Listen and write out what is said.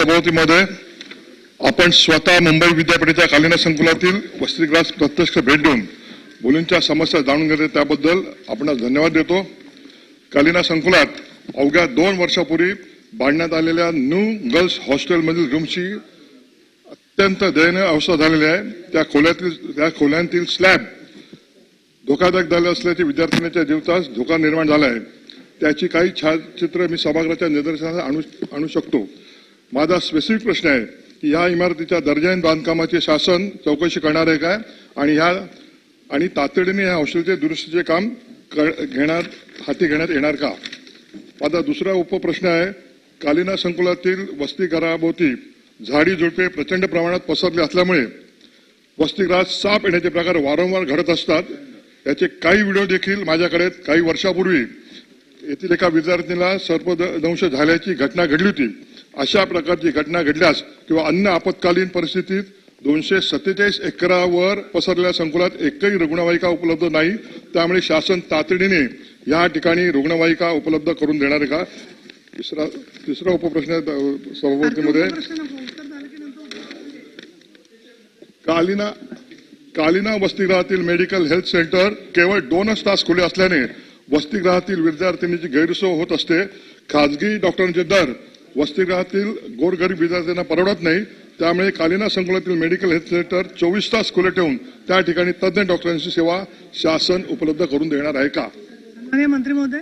सभापतीमध्ये आपण स्वतः मुंबई विद्यापीठाच्या कालिना संकुलातील वसतिगृहास प्रत्यक्ष भेट देऊन मुलींच्या समस्या जाणून घेतल्या त्याबद्दल आपण धन्यवाद देतो. कालिना संकुलात अवघ्या दोन वर्षापूर्वी बांधण्यात आलेल्या न्यू गर्ल्स हॉस्टेलमधील रूमची अत्यंत दयनीय अवस्था झालेली आहे. त्या खोल्यातील त्या खोल्यांतील स्लॅब धोकादायक झाले असल्याचे विद्यार्थिनीच्या जीवतास धोका निर्माण झाला आहे. त्याची काही छायाचित्र मी सभागृहाच्या निदर्शनास आणू आणू शकतो. माझा स्पेसिफिक प्रश्न आहे की या इमारतीच्या दर्जाहीन बांधकामाचे शासन चौकशी करणार आहे काय? आणि ह्या आणि तातडीने या हॉस्टेलचे दुरुस्तीचे काम क- घेणार हाती घेण्यात येणार का? माझा दुसरा उपप्रश्न आहे कालिना संकुलातील वसतिगृहाभोवती झाडी झुडपे प्रचंड प्रमाणात पसरले असल्यामुळे वसतिगृहात साप येण्याचे प्रकार वारंवार घडत असतात. याचे काही व्हिडिओ देखील माझ्याकडे काही वर्षापूर्वी येथील एका विद्यार्थिनीला सर्पदंश झाल्याची घटना घडली होती. अशा प्रकारची घटना घडल्यास किंवा अन्य आपत्कालीन परिस्थितीत दोनशे सत्तेचाळीस एकरावर पसरलेल्या संकुलात एकही रुग्णवाहिका उपलब्ध नाही त्यामुळे शासन तातडीने या ठिकाणी रुग्णवाहिका उपलब्ध करून देणार आहे का? तिसरा तिसरा उपप्रश्न सभापतीमध्ये कालिना कालिना वसतिगृहातील मेडिकल हेल्थ सेंटर केवळ दोनच तास खुले असल्याने वसतिगृहातील विद्यार्थिनीची गैरसोय होत असते. खाजगी डॉक्टरांचे दर वसतिगृहातील गोरगरीब विद्यार्थ्यांना परवडत नाही त्यामुळे कालिना संकुलातील मेडिकल हेल्थ सेंटर चोवीस तास खुले ठेवून त्या ठिकाणी तज्ज्ञ डॉक्टरांची सेवा शासन उपलब्ध करून देणार आहे का? माननीय मंत्री महोदय